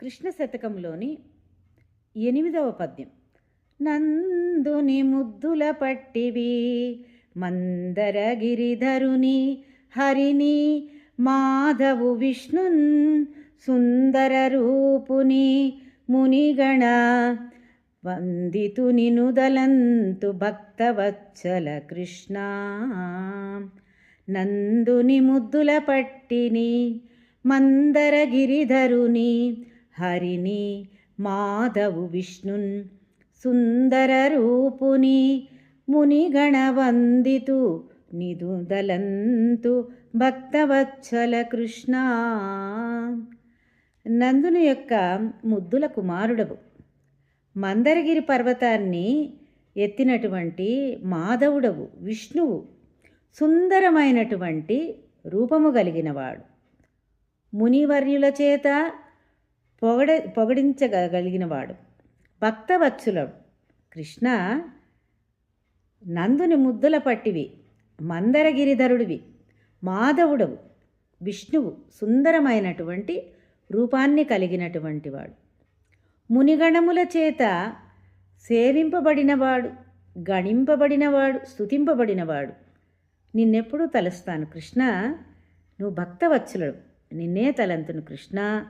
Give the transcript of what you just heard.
కృష్ణ శతకంలోని ఎనిమిదవ పద్యం. నందుని ముద్దుల పట్టివి మందరగిరిధరుని హరిని మాధవు విష్ణున్ సుందర రూపుని మునిగణ వందితు నినుదలంతు భక్తవత్సల కృష్ణ. నందుని ముద్దుల పట్టిని మందరగిరిధరుని హరిని మాధవు విష్ణున్ సుందర రూపుని మునిగణ నిదుదలంతు భక్తవత్సల కృష్ణ. నందుని యొక్క ముద్దుల కుమారుడవు. మందరగిరి పర్వతాన్ని ఎత్తినటువంటి మాధవుడవు విష్ణువు సుందరమైనటువంటి రూపము కలిగినవాడు. మునివర్యుల చేత పొగడ పొగడించగలిగినవాడు. భక్తవత్సులుడు కృష్ణ నందుని ముద్దుల పట్టివి. మందరగిరిధరుడివి. మాధవుడవు. విష్ణువు సుందరమైనటువంటి రూపాన్ని కలిగినటువంటి వాడు మునిగణముల చేత సేవింపబడినవాడు గణింపబడినవాడు స్థుతింపబడినవాడు నిన్నెప్పుడూ తలుస్తాను. కృష్ణ నువ్వు భక్తవత్సలుడు. నిన్నే తలంతును. కృష్ణ